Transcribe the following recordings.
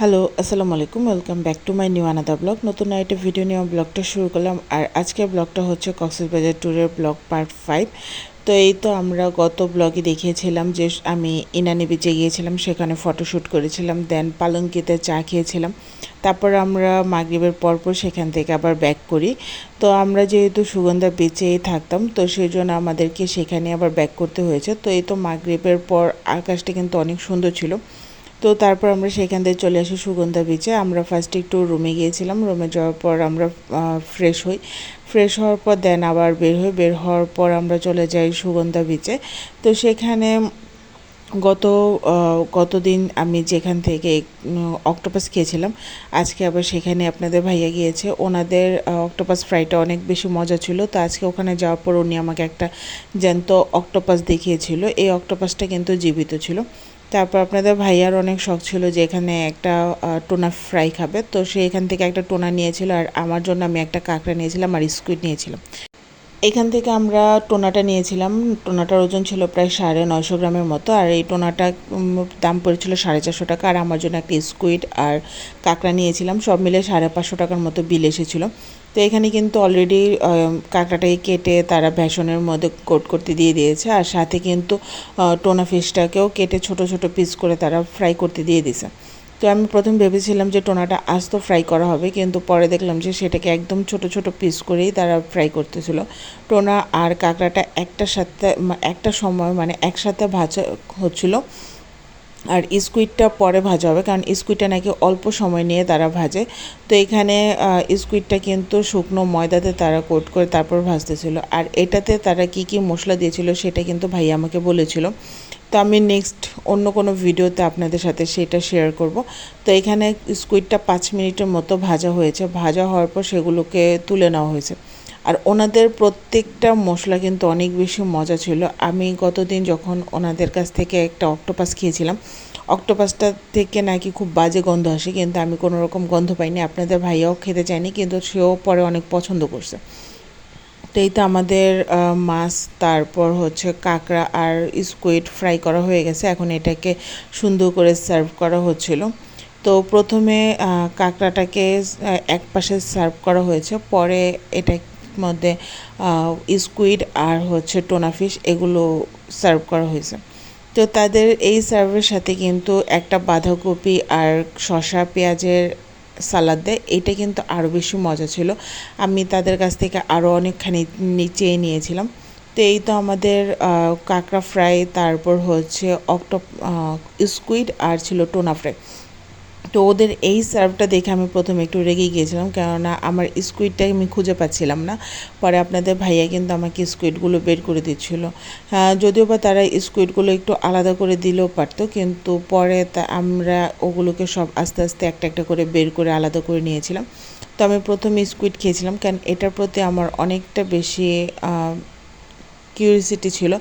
Hello আসসালামু আলাইকুম welcome back to my new আনাদা blog নতুন একটা ভিডিও নিয়ে ব্লগটা শুরু করলাম। আর আজকের ব্লগটা হচ্ছে কক্সবাজার ট্যুরের ব্লগ পার্ট ফাইভ তো এই তো আমরা গত ব্লগে দেখিয়েছিলাম যে আমি ইনানি বিচে গিয়েছিলাম, সেখানে ফটোশ্যুট করেছিলাম দেন পালঙ্কিতে চা খেয়েছিলাম। তারপর আমরা মাগরীবের পরপর সেখান থেকে আবার ব্যাক করি। তো আমরা যেহেতু সুগন্ধা বিচেই থাকতাম, তো সেই জন্য আমাদেরকে সেখানে আবার ব্যাক করতে হয়েছে। তো এই তো মাগরীবের পর আকাশটা কিন্তু অনেক সুন্দর ছিল। তো তারপর আমরা সেখান থেকে চলে আসি সুগন্ধা বিচে আমরা ফার্স্টে একটু রুমে গিয়েছিলাম। রুমে যাওয়ার পর আমরা ফ্রেশ হই। ফ্রেশ হওয়ার পর দেন আবার বের হই। বের হওয়ার পর আমরা চলে যাই সুগন্ধা বিচে তো সেখানে গত গত দিন আমি যেখান থেকে অক্টোপাস খেয়েছিলাম, আজকে আবার সেখানে আপনাদের ভাইয়া গিয়েছে। ওনাদের অক্টোপাস ফ্রাইটা অনেক বেশি মজা ছিল। তো আজকে ওখানে যাওয়ার পর উনি আমাকে একটা জ্যান্ত অক্টোপাস দেখিয়েছিল। এই অক্টোপাসটা কিন্তু জীবিত ছিল। তারপর আপনাদের ভাইয়ার অনেক শখ ছিল যে এখানে একটা টোনা ফ্রাই খাবে। তো সে এখান থেকে একটা টোনা নিয়েছিল আর আমার জন্য আমি একটা কাঁকড়া নিয়েছিলাম আর স্কুইড নিয়েছিলাম। এখান থেকে আমরা টোনাটা নিয়েছিলাম। টোনাটার ওজন ছিল প্রায় সাড়ে নয়শো গ্রামের মতো। আর এই টোনাটা দাম পড়েছিল সাড়ে চারশো টাকা। আর আমার জন্য একটা স্কুইড আর কাঁকড়া নিয়েছিলাম। সব মিলে সাড়ে পাঁচশো টাকার মতো বিল এসেছিল। তো এখানে কিন্তু অলরেডি কাঁকড়াটাকে কেটে তারা ভ্যাসনের মধ্যে কোট করতে দিয়ে দিয়েছে। আর সাথে কিন্তু টোনা ফিশটাকেও কেটে ছোট ছোট পিস করে তারা ফ্রাই করতে দিয়ে দিয়েছে। তো আমি প্রথম ভেবেছিলাম যে টোনাটা আস্ত ফ্রাই করা হবে, কিন্তু পরে দেখলাম যে সেটাকে একদম ছোট ছোট পিস করেই তারা ফ্রাই করতেছিল। টোনা আর কাঁকড়াটা একটা সাথে একটা সময় মানে একসাথে ভাজা হচ্ছিল। আর স্কুইডটা পরে ভাজা হবে, কারণ স্কুইডটা নাকি অল্প সময় নিয়ে তারা ভাজে। তো এখানে স্কুইডটা কিন্তু শুকনো ময়দাতে তারা কোট করে তারপর ভাজতেছিল। আর এটাতে তারা কি কি মশলা দিয়েছিল সেটা কিন্তু ভাই আমাকে বলেছিল। তো আমি নেক্সট অন্য কোনো ভিডিওতে আপনাদের সাথে সেটা শেয়ার করব। তো এখানে স্কুইডটা পাঁচ মিনিটের মতো ভাজা হয়েছে। ভাজা হওয়ার পর সেগুলোকে তুলে নেওয়া হয়েছে। আর ওনাদের প্রত্যেকটা মশলা কিন্তু অনেক বেশি মজা ছিল। আমি গতদিন যখন ওনাদের কাছ থেকে একটা অক্টোপাস খেয়েছিলাম অক্টোপাসটা থেকে নাকি খুব বাজে গন্ধ আসে, কিন্তু আমি কোনো রকম গন্ধ পাইনি। আপনাদের ভাইয়াও খেতে চায়নি, কিন্তু সেও পরে অনেক পছন্দ করছে। এই তো আমাদের মাছ, তারপর হচ্ছে কাঁকড়া আর স্কুইড ফ্রাই করা হয়ে গেছে। এখন এটাকে সুন্দর করে সার্ভ করা হচ্ছিল। তো প্রথমে কাঁকড়াটাকে এক পাশে সার্ভ করা হয়েছে। পরে এটা মধ্যে স্কুইড আর হচ্ছে টোনা ফিশ এগুলো সার্ভ করা হয়েছে। তো তাদের এই সার্ভের সাথে কিন্তু একটা বাঁধাকপি আর শসা পেঁয়াজের সালাদ দেয়, এটা কিন্তু আরও বেশি মজা ছিল। আমি তাদের কাছ থেকে আরও অনেকখানি চেয়ে নিয়েছিলাম। তো এই তো আমাদের কাঁকড়া ফ্রাই, তারপর হচ্ছে অক্টো স্কুইড আর ছিল টোনা ফ্রাই। তো ওদের এই সার্ভটা দেখে আমি প্রথমে একটু রেগে গিয়েছিলাম, কেননা আমার স্কুইডটা আমি খুঁজে পাচ্ছিলাম না। পরে আপনাদের ভাইয়া কিন্তু আমাকে স্কুইডগুলো বের করে দিচ্ছিল। হ্যাঁ যদিও বা তারা স্কুইডগুলো একটু আলাদা করে দিলেও পারতো, কিন্তু পরে তা আমরা ওগুলোকে সব আস্তে আস্তে একটা একটা করে বের করে আলাদা করে নিয়েছিলাম। তো আমি প্রথমে স্কুইড খেয়েছিলাম, কারণ এটার প্রতি আমার অনেকটা বেশি কিউরিসিটি ছিল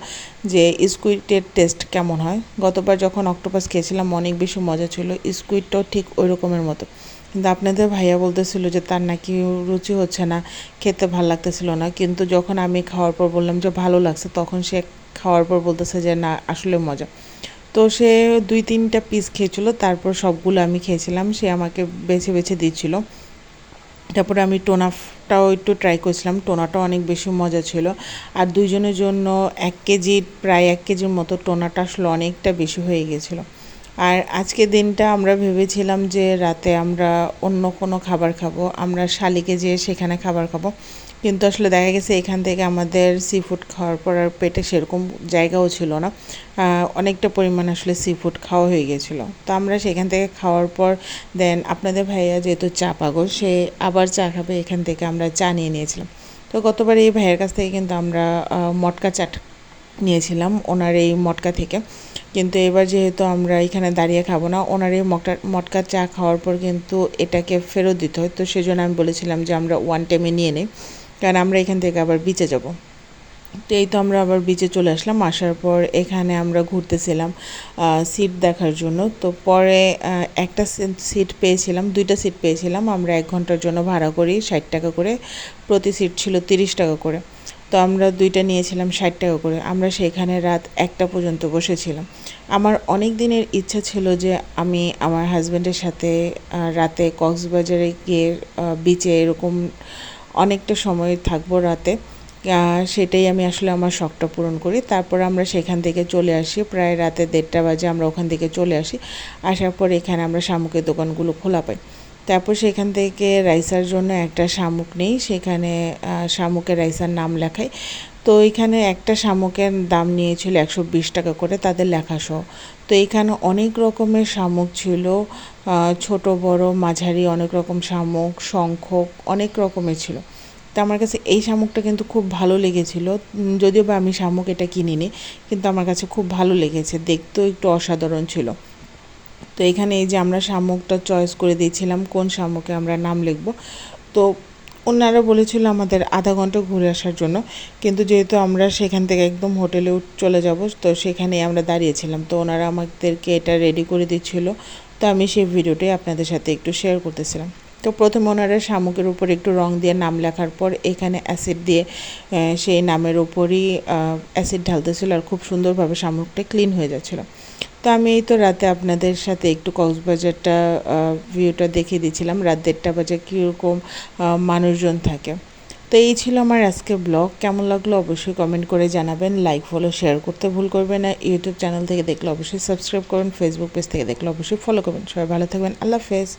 যে স্কুইডের টেস্ট কেমন হয়। গতবার যখন অক্টোপাস খেয়েছিলাম, অনেক বেশি মজা ছিল। স্কুইডটাও ঠিক ওই রকমের মতো। কিন্তু আপনাদের ভাইয়া বলতেছিল যে তার নাকি রুচি হচ্ছে না, খেতে ভালো লাগতেছিল না। কিন্তু যখন আমি খাওয়ার পর বললাম যে ভালো লাগছে, তখন সে খাওয়ার পর বলতেছে যে না, আসলে মজা। তো সে দুই তিনটা পিস খেয়েছিল, তারপর সবগুলো আমি খেয়েছিলাম। সে আমাকে বেছে বেছে দিচ্ছিল। তারপরে আমি টোনাটাও একটু ট্রাই করেছিলাম। টোনাটা অনেক বেশি মজা ছিল। আর দুইজনের জন্য এক কেজির প্রায় এক কেজির মতো টোনাটা আসলে, অনেকটা বেশি হয়ে গেছিল। আর আজকে দিনটা আমরা ভেবেছিলাম যে রাতে আমরা অন্য কোনো খাবার খাব, আমরা শালিকে যেয়ে সেখানে খাবার খাব। কিন্তু আসলে দেখা গেছে এখান থেকে আমাদের সি ফুড খাওয়ার পর আর পেটে সেরকম জায়গাও ছিল না। অনেকটা পরিমাণ আসলে সি ফুড খাওয়া হয়ে গেছিল। তো আমরা সেখান থেকে খাওয়ার পর দেন আপনাদের ভাইয়া যেহেতু চা পাগল, সে আবার চা খাবে, এখান থেকে আমরা চা নিয়ে নিয়েছিলাম। তো গতবার এই ভাইয়ের কাছ থেকে কিন্তু আমরা মটকা চাট নিয়েছিলাম ওনার এই মটকা থেকে। কিন্তু এবার যেহেতু আমরা এখানে দাঁড়িয়ে খাব না, ওনার এই মটকা মটকা চা খাওয়ার পর কিন্তু এটাকে ফেরত দিতে হয়। তো সেজন্য আমি বলেছিলাম যে আমরা ওয়ান টাইমে নিয়ে নিই। কারণ আমরা এখান থেকে আবার বিচে যাব। তো এই তো আমরা আবার বিচে চলে আসলাম। আসার পর এখানে আমরা ঘুরতেছিলাম সিট দেখার জন্য। তো পরে একটা সিট পেয়েছিলাম, দুইটা সিট পেয়েছিলাম। আমরা এক ঘণ্টার জন্য ভাড়া করি, ষাট টাকা করে। প্রতি সিট ছিল তিরিশ টাকা করে। তো আমরা দুইটা নিয়েছিলাম ষাট টাকা করে। আমরা সেখানে রাত একটা পর্যন্ত বসেছিলাম। আমার অনেক দিনের ইচ্ছা ছিল যে আমি আমার হাজব্যান্ডের সাথে রাতে কক্সবাজারে গিয়ে বিচে এরকম অনেকটা সময় থাকব রাতে। সেটাই আমি আসলে আমার শখটা পূরণ করি। তারপর আমরা সেখান থেকে চলে আসি। প্রায় রাতে দেড়টা বাজে আমরা ওখান থেকে চলে আসি। আসার পর এখানে আমরা শামুকের দোকানগুলো খোলা পাই। তারপর সেখান থেকে রাইসার জন্য একটা শামুক নেই। সেখানে আহ, শামুকের রাইসার নাম লেখাই। তো এখানে একটা শামুকের দাম নিয়েছিল একশো বিশ টাকা করে। তাদের লেখা সহ। তো এখানে অনেক রকমের শামুক ছিল। ছোট, বড়, মাঝারি, অনেক রকম শামুক শঙ্খ অনেক রকমের ছিল। তো আমার কাছে এই শামুকটা কিন্তু খুব ভালো লেগেছিল। যদিও বা আমি শামুক এটা কিনিনি, কিন্তু আমার কাছে খুব ভালো লেগেছে। দেখতেও একটু অসাধারণ ছিল। তো এখানে এই যে আমরা শামুকটা চয়েস করে দিয়েছিলাম, কোন শামুকে আমরা নাম লিখব। তো ওনারা বলেছিল আমাদের আধা ঘণ্টা ঘুরে আসার জন্য, কিন্তু যেহেতু আমরা সেখান থেকে একদম হোটেলে চলে যাব, তো সেখানেই আমরা দাঁড়িয়েছিলাম। তো ওনারা আমাদেরকে এটা রেডি করে দিচ্ছিল। তো আমি সেই ভিডিওটাই আপনাদের সাথে একটু শেয়ার করতেছিলাম। তো প্রথমে ওনারা শামুকের উপর একটু রং দিয়ে নাম লেখার পর এখানে অ্যাসিড দিয়ে সেই নামের ওপরই অ্যাসিড ঢালতেছিল আর খুব সুন্দরভাবে শামুকটা ক্লিন হয়ে যাচ্ছিল। তো আমি এই তো রাতে আপনাদের সাথে একটু কক্সবাজারটা ভিউটা দেখিয়ে দিয়েছিলাম। রাত দেড়টা বাজে কীরকম মানুষজন থাকে। তো এই ছিল আমার আজকের ব্লগ। কেমন লাগল অবশ্যই কমেন্ট করে জানাবেন। লাইক ফলো শেয়ার করতে ভুল করবেন না। ইউটিউব চ্যানেল থেকে দেখলে অবশ্যই সাবস্ক্রাইব করুন। ফেসবুক পেজ থেকে দেখলে অবশ্যই ফলো করবেন। সবাই ভালো থাকবেন। আল্লাহ হাফেজ।